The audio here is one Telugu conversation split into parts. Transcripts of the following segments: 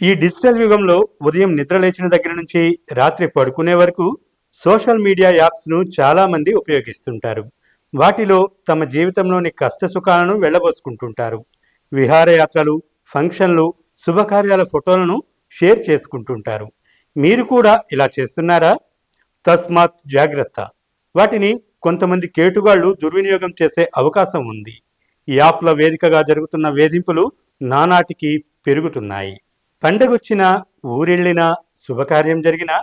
ఈ డిజిటల్ యుగంలో ఉదయం నిద్ర లేచిన దగ్గర నుంచి రాత్రి పడుకునే వరకు సోషల్ మీడియా యాప్స్ను చాలామంది ఉపయోగిస్తుంటారు. వాటిలో తమ జీవితంలోని కష్ట సుఖాలను వెళ్ళబోసుకుంటుంటారు. విహారయాత్రలు ఫంక్షన్లు శుభకార్యాల ఫోటోలను షేర్ చేసుకుంటుంటారు. మీరు కూడా ఇలా చేస్తున్నారా? తస్మాత్ జాగ్రత్త. వాటిని కొంతమంది కేటుగాళ్ళు దుర్వినియోగం చేసే అవకాశం ఉంది. ఈ యాప్ల వేదికగా జరుగుతున్న వేధింపులు నానాటికి పెరుగుతున్నాయి. పండగొచ్చినా ఊరెళ్ళినా శుభకార్యం జరిగినా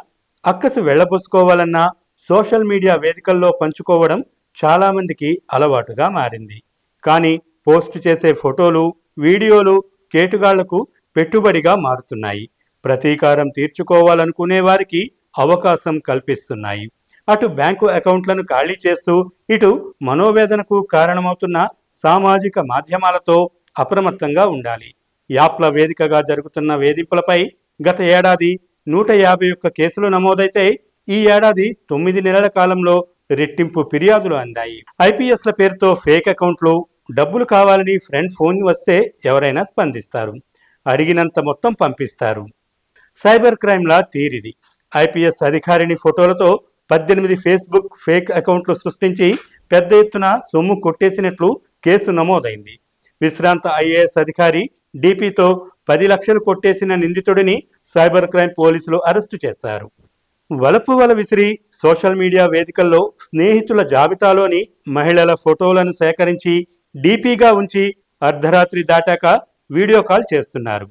అక్కసు వెళ్ళబోసుకోవాలన్నా సోషల్ మీడియా వేదికల్లో పంచుకోవడం చాలామందికి అలవాటుగా మారింది. కానీ పోస్ట్ చేసే ఫోటోలు వీడియోలు కేటుగాళ్ళకు పెట్టుబడిగా మారుతున్నాయి. ప్రతీకారం తీర్చుకోవాలనుకునే వారికి అవకాశం కల్పిస్తున్నాయి. అటు బ్యాంకు అకౌంట్లను ఖాళీ చేస్తూ ఇటు మనోవేదనకు కారణమవుతున్న సామాజిక మాధ్యమాలతో అప్రమత్తంగా ఉండాలి. యాప్ల వేదికగా జరుగుతున్న వేధింపులపై గత ఏడాది నూట యాభై ఒక్క కేసులు నమోదైతే ఈ ఏడాది తొమ్మిది నెలల కాలంలో రెట్టింపు ఫిర్యాదులు అందాయి. ఐపీఎస్ల పేరుతో ఫేక్ అకౌంట్లు డబ్బులు కావాలని ఫ్రెండ్ ఫోన్ వస్తే ఎవరైనా స్పందిస్తారు. అడిగినంత మొత్తం పంపిస్తారు. సైబర్ క్రైమ్లా తీరిది. ఐపీఎస్ అధికారిని ఫోటోలతో పద్దెనిమిది ఫేస్బుక్ ఫేక్ అకౌంట్లు సృష్టించి పెద్ద ఎత్తున సొమ్ము కొట్టేసినట్లు కేసు నమోదైంది. విశ్రాంత ఐఏఎస్ అధికారి డీపీతో పది లక్షలు కొట్టేసిన నిందితుడిని సైబర్ క్రైమ్ పోలీసులు అరెస్టు చేశారు. వలపు వల విసిరి సోషల్ మీడియా వేదికల్లో స్నేహితుల జాబితాలోని మహిళల ఫోటోలను సేకరించి డీపీగా ఉంచి అర్ధరాత్రి దాటాక వీడియో కాల్ చేస్తున్నారు.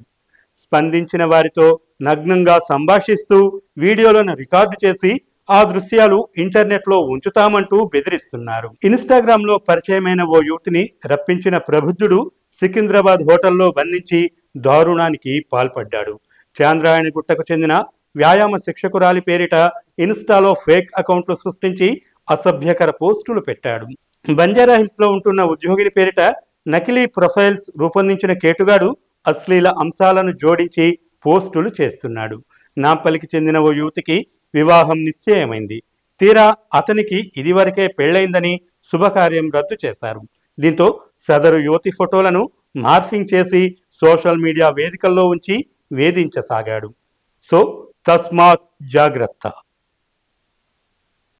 స్పందించిన వారితో నగ్నంగా సంభాషిస్తూ వీడియోలను రికార్డు చేసి ఆ దృశ్యాలు ఇంటర్నెట్లో ఉంచుతామంటూ బెదిరిస్తున్నారు. ఇన్స్టాగ్రామ్లో పరిచయమైన ఓ యువతిని రప్పించిన ప్రబుద్ధుడు సికింద్రాబాద్ హోటల్లో బంధించి దారుణానికి పాల్పడ్డాడు. చాంద్రాయణ గుట్టకు చెందిన వ్యాయామ శిక్షకురాలి పేరిట ఇన్స్టాలో ఫేక్ అకౌంట్లు సృష్టించి అసభ్యకర పోస్టులు పెట్టాడు. బంజారాహిల్స్లో ఉంటున్న ఉద్యోగిని పేరిట నకిలీ ప్రొఫైల్స్ రూపొందించిన కేటుగాడు అశ్లీల అంశాలను జోడించి పోస్టులు చేస్తున్నాడు. నాంపల్లికి చెందిన ఓ యువతికి వివాహం నిశ్చయమైంది. తీరా అతనికి ఇదివరకే పెళ్ళైందని శుభకార్యం రద్దు చేశారు. దీంతో సదరు యువతి ఫోటోలను మార్ఫింగ్ చేసి సోషల్ మీడియా వేదికల్లో ఉంచి వేధించసాగాడు. సో తస్మాత్ జాగ్రత్త.